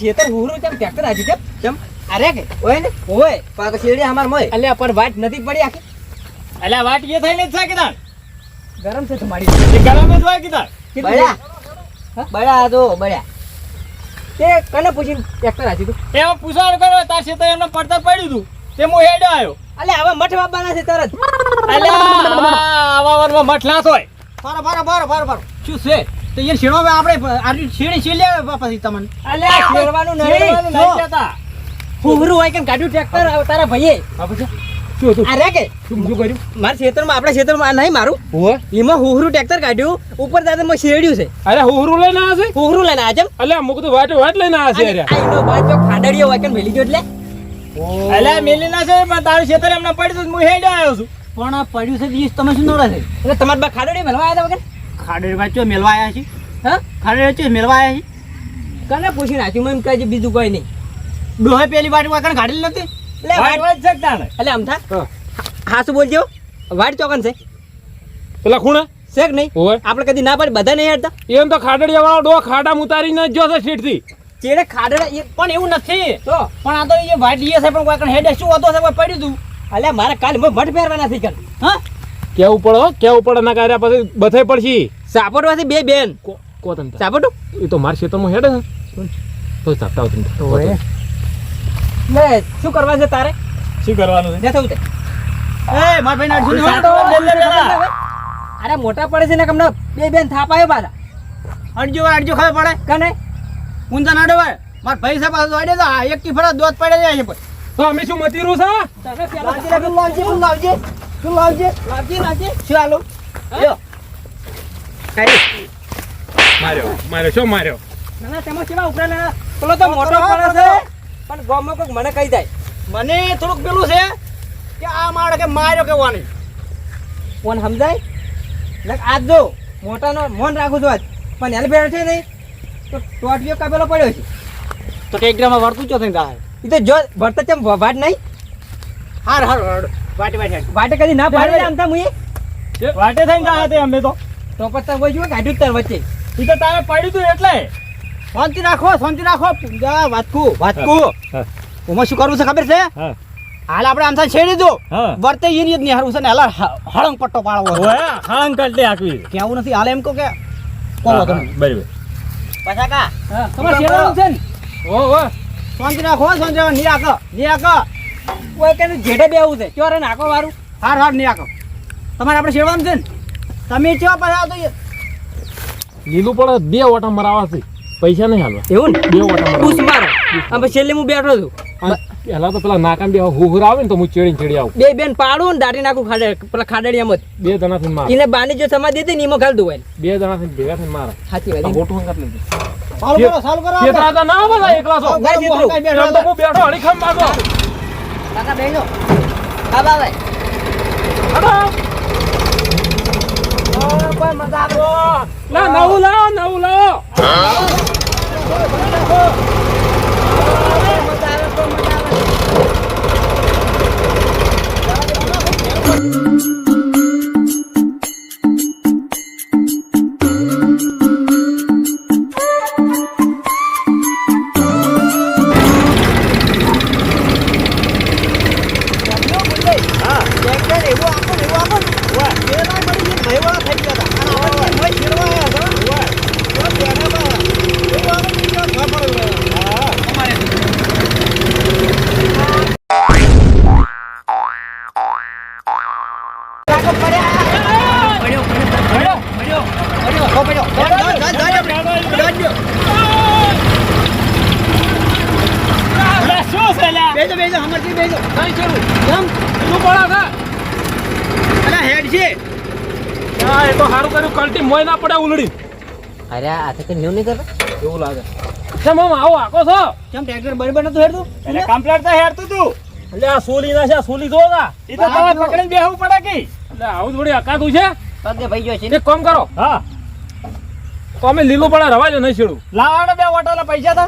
ખેતર હુરું તેમ ટ્રેક્ટર હાજી કેમ? તેમ અરે કે ઓય ને? ઓય પાક શેરડી અમાર મોય. અલ્યા પર વાટ નથી પડી આખી. અલ્યા વાટ એ થઈને જ છે કીધા ગરમ છે તમારી એ ગરમ જ હોય કીધા બળ્યા. બળ્યા તો બળ્યા. તે કને પૂછીને ટ્રેક્ટર હાજી તું? એમાં પૂછવાનું કરો તાર છે એમને પડતર પડ્યું હતું તે હું હેડો આવ્યો અલ્યા હવે મઠ બાબાના છે તરત. અલ્યા આવા વારમાં મઠ ના હોય ફારો ફારો ફારો ફારો ફારો. શું છે? તો એ શેણો આપણે આટલી શેણી શેલી આવે પછી તમને? અલ્યા શેરવાનું નહીં નહીં કહેતા. હુરું હોય કે કાઢ્યું ટ્રેક્ટર તારા ભાઈએ? અરે કે? શું શું કર્યું? મારા આપણા નહીં મારું. એમાં હુહરું ટ્રેક્ટર કાઢ્યું ઉપર દાદા માં છે. અરે હુહરું લઈને આવ્યા છે? હુહરું લઈને આજમ અલ્યા મુક તો વાટ વાટ લઈને આવ્યા છે અરે. આઈનો બાજુ ખાડડીઓ હોય કે મેલી ગયો એટલે? મેલી ના છે પણ તારું ખેતર એમને પડ્યું હું હેડ આવ્યો છું. પણ પડ્યું છે બીજ તમે શું છે? એટલે તમારા બા આવ્યા હતા વગર? ખાડે વાંચો મેલવા આવ્યા છે? હા? ખાડે વાંચો મેલવા આવ્યા છે? કને પૂછી નાખ્યું? મેં કહે બીજું કોઈ નહીં. ડોહે પેલી વાટ વાકણ કાઢેલી નથી? એટલે વાટ? વાટ શકતા ને એટલે આમ થા. હા. હા શું બોલજો વાટ ચોકન છે. પેલા ખૂણા? છે નહીં? આપણે કદી ના પાડી બધા નહીં હેડતા એમ તો ખાડડિયા વાળો ડો ખાડા ઉતારીને જ જોશે સીટથી ચેડે ખાડડા પણ એવું નથી. તો? પણ આ તો એ વાટ લીએ છે પણ કોઈ હેડે શું હતો છે કોઈ પડ્યું હતું અલ્યા મારે કાલે મઠ પહેરવાના થઈ કર હા? કેવું પડે કેવું પડે ના કાર્યા પછી બથાઈ પડશે. સાપોટવાથી બે બેન. કો કો તને સાપોટું? એ તો મારા ખેતરમાં હેડે તો ચાપતા આવું તમને લે શું કરવા છે તારે? શું કરવાનું ને થવું તે. એ માર ભાઈ નાખશું અરે મોટા પડે છે ને કમને બે બેન થાપાયો પાછા. અડજો અડજો ખાવ પડે? કને? ઊંધા નાડો હોય માર ભાઈ સાહેબ પાછો અડે તો એક થી ફરા દોત પડે જાય છે તો અમે શું મતીરું છે? તમે પેલા લાવજે લાવજે. તું લાવજે? લાવજે લાવજે. શું હાલો? લ્યો. માર્યો માર્યો શું માર્યો? ના ના તેમાં કેવા ઉપરા પેલો તો મોટો પડે છે. પણ ગામમાં કોઈક મને કહી જાય. મને થોડુંક પેલું છે કે આ મારે કે માર્યો કે વાની કોણ સમજાય? ને આજ જો મોટાનો મોન રાખું છું આજ. પણ એને બેઠો છે નહીં. તો ટોટિયો કાપેલો પડ્યો છે. તો ટેકગ્રામાં વર્તું ચો થઈ જાય એ તો જો ભરતા ચમ વાટ નહીં. હાર હાર હાર. વાટે વાટે વાટે કદી ના પાડે આમ તા મુએ વાટે થઈને ગાય તે અમે તો. તો પત્તા કોઈ જો કાઢ્યું તાર વચ્ચે? ઈ તો તારે પડ્યું તું એટલે. શાંતિ રાખો શાંતિ રાખો. જા વાતકુ વાતકુ. ઓમાં શું કરવું છે ખબર છે? હાલ આપણે આમ થાય છેડી દો. વર્તે ઈની જ નહીં હારું છે ને હાલ હળંગ પટ્ટો પાડવો છે. હળંગ કટલે આકવી કેવું નથી હાલ એમ કહો કે કોલો તમે. બરાબર. પાછા કા તમારે શેરવાનું છે ને? ઓ ઓ શાંતિ રાખો શાંતિ રાખો. ની આકો ની રાખો કોઈ કે જેડે બેવું છે ક્યારે નાખો વારું હાર હારની રાખો તમારે આપણે શેડવાનું છે ને તમે ચેવા પાછા આવતો લીલું પડે બે ઓટા મરાવા છે પૈસા નહીં હાલવા એવું ને બે ઓટા પૂછ મારો આ છેલ્લે હું બેઠો છું અને તો પેલા નાકામ બે હુહર આવે ને તો હું ચેડી ચેડી આવું બે બેન પાડું ને દાટી નાખું ખાડે પેલા ખાડડિયામાં જ બે માર એને બાની જો સમાધિ હતી ને એમાં દઉં બે જણાથી ભેગા થઈને મારા સાચી વાત મોટું હંગાત લઈ જાય. કરો ચાલુ કરો ખેતરા ના બધા એકલા છો બેઠો એમ તો હું બેઠો હળીખમ માગો કાકા બેસો બાબા હડો. કોઈ મજા આવે. ના નવું લાવો નવું લાવો. મજા આવે. બેસો હમણાંથી બેસો નહીં કરું? કેમ તું બોલા છે? અરે હેડ છે. હા એ તો સારું કર્યું. કલ્ટી મોય ના પડે ઉલડી. અરે આ તો ન્યુ નહીં કરતા એવું લાગે. કેમ આમ આવો આકો છો? કેમ ટ્રેક્ટર બરાબર નતું હેડતું? એટલે કમ્પ્લેટ તો હેડતું તું. એટલે આ સોલી ના છે આ સોલી જો ના. એ તો તમારે પકડીને બેહવું પડે કે? એટલે આવું થોડી અકાતું છે? પગે ભાઈ ગયો છે એક કામ કરો. હા. તો અમે લીલું પડે રવા જો નહીં છેડું લાવાડો બે ઓટોના પૈસા તો?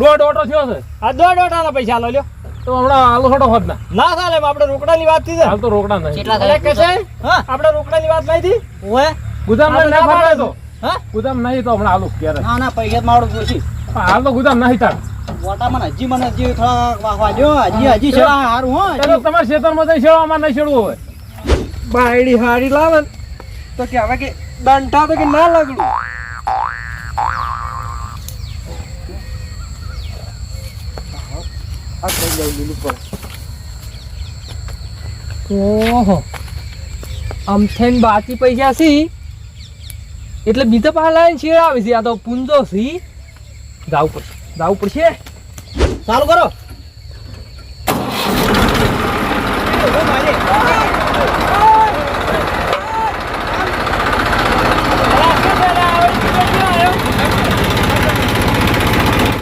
દોઢ ઓટો થયો છે. આ દોઢ ઓટોના પૈસા લો લ્યો. તો હમણાં આલો થોડો હોત ના. ના ચાલે આપણે રોકડાની વાત થઈ હાલ તો રોકડા નહીં. કેટલા અરે કશે હા. આપણે રોકડાની વાત નહીં થી ઓએ ગુદામ ના ફરવાય તો. હા? ગુદામ નહીં તો હમણાં આલુ ક્યારે? ના ના પૈસા મારું પૂછી હાલ તો ગુદામ નહીં તાર. ઓટામાં હજી મને હજી થોડા. હજી હજી હારું હો તો તમારા ખેતરમાં જઈને શેડવામાં નહીં શેડવું હોય. બાયડી હારી લાવે તો કે હવે કે દંઠા તો કે ના લગડું. આ કઈ જાય લીલું પર ઓહો. આમ થઈને બાકી પૈસા છે એટલે બીજા પાલા શેર આવે છે. આ તો પૂંજો છે જાવું પડશે. જાવું પડશે? ચાલુ કરો.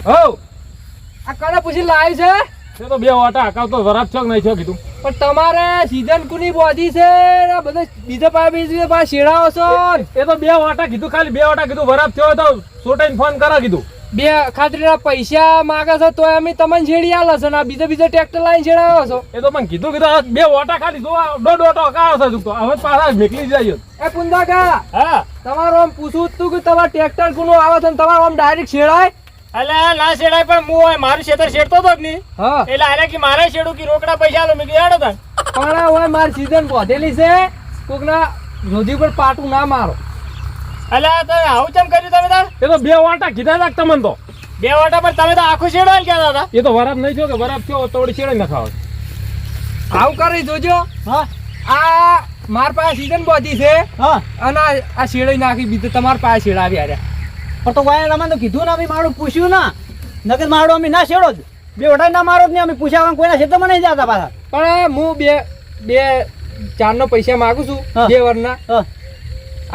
હો. આ કને પૂછી લાવી છે? એ તો બે વાટા આકાવ તો છો છોક નહીં છો કીધું? પણ તમારે સીઝન કુની બોધી છે? આ બધા બીજા પાસે બીજા પાસે શેડાઓ છો? એ તો બે વાટા કીધું ખાલી બે વાટા કીધું વરાપ થયો તો સોટાઈને ફોન કરા કીધું. બે ખાતરીના પૈસા માગે છે તો અમે તમને છેડી આલો છો ને આ બીજા બીજા ટ્રેક્ટર લાઈન છેડાવો છો? એ તો મને કીધું કીધું બે વાટા ખાલી જો દોઢ વાટો કાવો છે તો હવે પાછા નીકળી જાય એ પુંદા કા હા. તમારું આમ પૂછવું તું કે તમારે ટ્રેક્ટર કુનું આવે છે ને તમારો આમ ડાયરેક્ટ છેડાય અલ્યા ના શેડાય પણ હું હોય મારું શેતર શેડતો તો જ નહીં. હા. એટલે આલે કે મારે શેડું કે રોકડા પૈસા આલો મેં કીધું હેડો. પણ હોય માર સીઝન બોધેલી છે કોકના રોજી પર પાટું ના મારો. અલ્યા તો આવું કેમ કર્યું તમે તાર? એ તો બે વાટા કીધા લાગ તમને તો. બે વાટા પર તમે તો આખું શેડો કહેતા હતા. એ તો વરાબ નહીં થયો કે વરાબ થયો તો વળી છેડે નખાવ આવું કરી જોજો. હા. આ માર પાસે સીઝન બોધી છે હા. અને આ- શેડો શેડાઈ નાખી બીજું તમારા પાસે શેડાવી આર્યા પણ તો વાય અમે તો કીધું ને અમે મારું પૂછ્યું ના. નગર મારું અમે ના છેડો જ. બે વટાઈ ના મારો જ નહીં અમે પૂછ્યા કોઈ કોઈના ખેતરમાં નહીં જતા પાછા. પણ હું બે બે ચારનો પૈસા માગું છું બે વરના.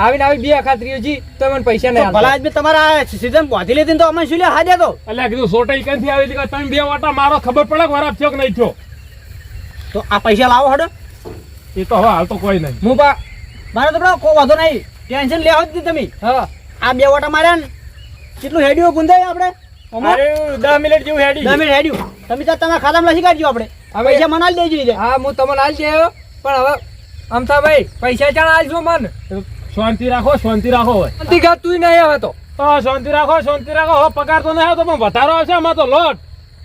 આવીને આવી બે અખાત્રીઓ જી તો મને પૈસા નહીં ભલા. આજ તમારા સીઝન પહોંચી લીધી તો અમે શું લે હાજે તો? એટલે કીધું સોટાઈ ક્યાંથી આવી હતી તમે બે વાટા મારો ખબર પડે કે વરાપ થયો કે નહીં થયો? તો આ પૈસા લાવો હડો. એ તો હવે હાલ તો કોઈ નહીં. હું પા મારે તો કોઈ વાંધો નહીં. ટેન્શન લેવા જ તમે. હા. આ બે વાટા માર્યા ને કેટલું હેડ્યું ગુંદાય આપણે? દસ મિનિટ જેવું હેડ્યું દસ મિનિટ હેડ્યું. તમે તમારા ખાતામાં લસી કાઢજો આપણે. હવે- પૈસા મનાલ દેજો હા હું તમને હાલ દેવો પણ હવે અમથાભાઈ પૈસા ચાણ આલજો મન. શાંતિ રાખો શાંતિ રાખો હવે. શાંતિ ઘાત તું નહીં આવે તો. તો શાંતિ રાખો શાંતિ રાખો. હવે પગાર તો નહીં આવતો પણ વધારો આવશે આમાં તો લોટ.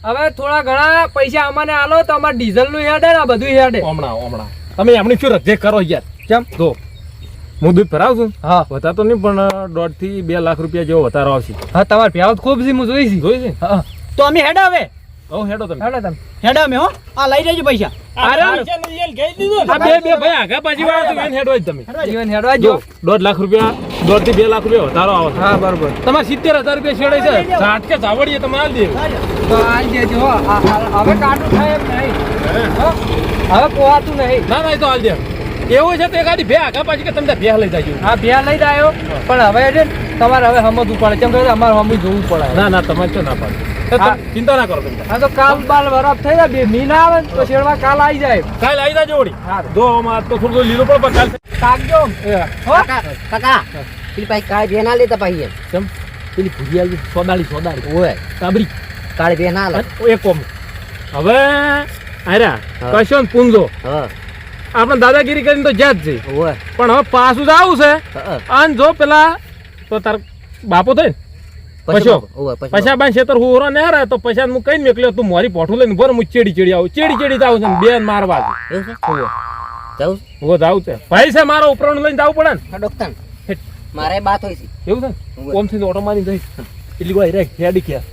હવે થોડા ઘણા પૈસા અમને આલો તો અમારે ડીઝલનું હેડે ને આ બધું હેડે હમણાં હમણાં. તમે એમની શું રજેક કરો યાર? કેમ જો. હું દૂધ ભરાવું છું? હા. વધારતો નહીં પણ દોઢથી બે લાખ રૂપિયા જેવો વધારો આવશે. હા તમારે પ્યાવત ખૂબ છે હું જોઈ જોઈ છે? હા તો અમે હેડે હવે. હું હેડો તમે. હેડો તમે. હેડે અમે હો. આ લઈ જજો પૈસા. અરે આ બે બે ભાઈ આગા પાછી વાળો તો હેડો જ તમે. જીવન હેડવા જો દોઢ લાખ રૂપિયા દોઢથી બે લાખ રૂપિયા વધારો આવે. હા બરોબર. તમારે સિત્તેર હજાર રૂપિયા છેડે છે. સાઠ કે ચાવડીએ તમે હાલ દે તો હાલ દેજો હવે કાટું થાય એમ નહીં? હવે પોવાતું નહીં. ના ના તો હાલ દે એવું છે તો એકાદી બે આગા પાછી કે તમે બે લઈ જાય હા બે લઈ જાયો પણ હવે છે તમારે હવે સમજવું પડે કેમ કે અમારે સમજ જોવું પડે. ના ના તમારે તો ના પાડે. હા. ચિંતા ના કરો તમે. હા તો કાલ બાલ બરફ થઈ જાય બે મહિના આવે તો શેરવા કાલ આવી જાય. કાલ આવી જાય જોડી સારું. જો આમાં તો થોડું લીલું પણ કાલ કાગજો. હો? કાકા પેલી પાછી કાલ બે ના લેતા પાછી કેમ? પેલી ભૂરી આવી સોદાળી સોદાળી. ઓય. કાબરી કાળી બે ના લે. એક કોમ. હવે આરા હા. કશો પૂંજો. હા. આપણે દાદાગીરી કરીને તો જ્યાં જ છે પણ હવે પાછું જ આવું છે. અને જો પેલા તો તાર બાપો થાય ને. પછી પછો. પછી પૈસા બાન છેતર હું ઓરો ને હારે તો પૈસા હું કઈ મેકલ્યો તું મારી પોઠું લઈને ભર હું ચેડી ચેડી આવું. ચેડી ચેડી આવું છે ને બેન મારવા છે. હું જાઉં છે. ભાઈ છે મારો ઉપરણ લઈને જવું પડે ને. ડોક્ટર. મારે બાત હોય છે. એવું છે ઓમથી ઓટો મારી જઈશ. એટલી કોઈ રે હેડી ક્યાં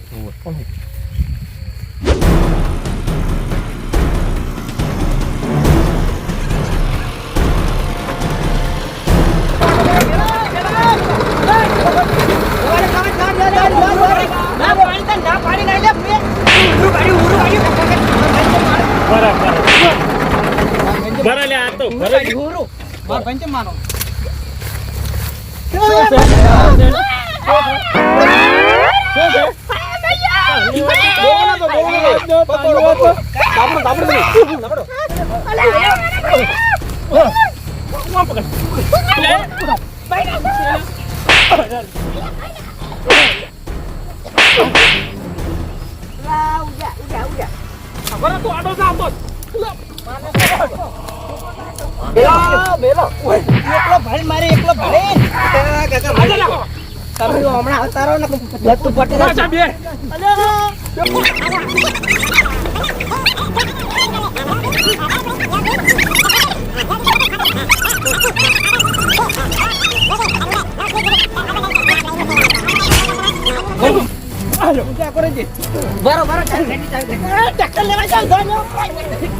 લે આ Udah, udah, પંચમાનો બરાબર તું આડો જા આમ એકલો ભાઈ મારે એકલો ભાઈ તમે હમણાં અવતારો ને લતું પટી હા, જા બે બરો બરો ચાલ ગાડી ચાલ ટ્રેક્ટર લેવા ચાલ ગાડી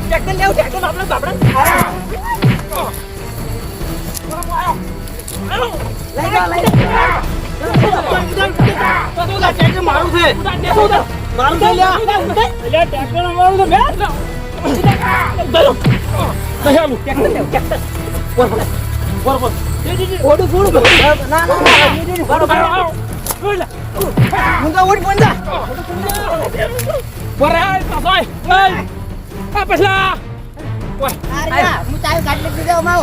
ટ્રેક્ટર લેવું ટ્રેક્ટર આપણે બાપડા મારું છે મારું લ્યા ટ્રેક્ટર મારું ના બરો બરો મુંડા ઓડી બંધા બરે પાછોય એ આ પછલા અરે હું ચાલ ગાડી લઈ જાવ માઉ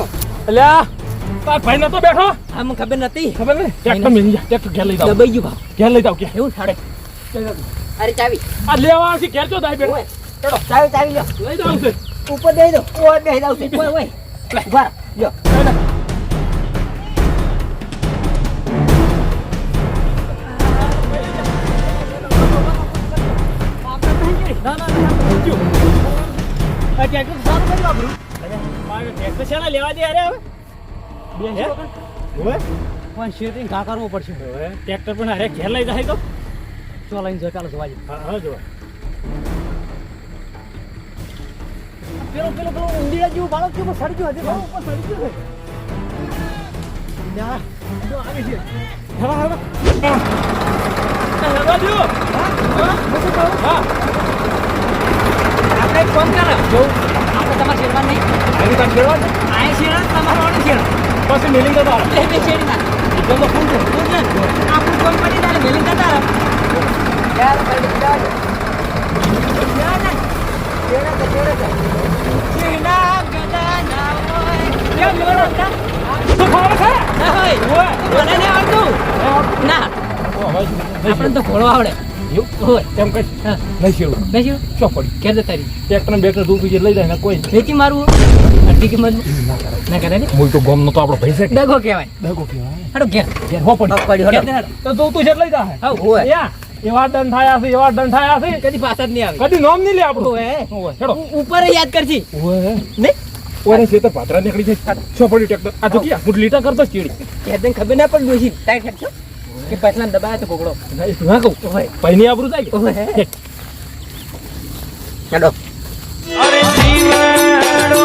અલ્યા તાર ભાઈ નતો બેઠો? આ મને ખબર નથી ખબર ને ટ્રેક્ટર મેલી જા ટ્રેક્ટર ઘેર લઈ જાવ દબાઈ ગયું ભાવ. ઘેર લઈ જાવ કે એવું સાડે અરે ચાવી. આ લેવા આવશે ઘેર જો દાઈ બેઠો ચડો ચાવી ચાવી લ્યો. લઈ જાવ ઉપર દઈ દો. ઓય બેહી જાવ ઓય ઓય. ઊભા લ્યો. આ ટ્રેક્ટર સારું કરી વાપરું મારે ટ્રેક્ટર શેના લેવા દે અરે હવે? બે હે? પણ શેરથી ઘા કરવો પડશે. હવે ટ્રેક્ટર પણ અરે ઘેર લઈ જાય તો? ચો લઈને જો ચાલો જોવા હા હા જો પેલો પેલો પેલો ઊંડીયા જેવું બાળક કેવું સડી ગયું હજી ઉપર સડી ગયું યા જો આવી છે. હવા હવા. હેવા જો. હા આપણે એક આપણે તમારે શેરવા નહીં. એની તાર ખેડવા છે આ શેરા તમારે ઓડી શેરા. પછી મિલિંગ તો તાર બે બે શેરી ના એકદમ તો ફૂલ છે. આપણું ફોન પડી તારે? મિલિંગ કરતા રહે યાર તે શેરડા ગદા ના હોય. કેમ લેવાનો હતા તો ખાવા છે? ના હોય. મને નહીં આવડતું. ના. આપણે તો ઘોડો આવડે. નહીં શું પડી જતા રહી. ટ્રેક્ટર લઈ જાય કોઈ વેચી મારવું અડધી કિંમત ના કરે ને મૂળ તો ગમ નો તો આપણો ભાઈ છે કહેવાય. હાડો ઘેર. ઘેર હો પડી. તો તું તું છે લઈ જા હા ઓય એવા દંડ થાયા છે એવા દંડ થાયા છે કદી પાછા જ નહીં આવે. કદી નોમ નહીં લે આપણું. ઉ- ઉપર યાદ કરજી. ઓય. ને? ઓય તો પાત્રા નીકળી જાય. ચોપડી ટેક્ટર ટ્રેક્ટર? આ તો ક્યાં? હું લીટા કરતો ચીડી કે ખબર ના પણ ટાઈટ હેડશો કે પાછલા દબાય તો કોકડો ના કહું. ઓય પૈની આબરૂ થાય ઓય. અરે જીવડો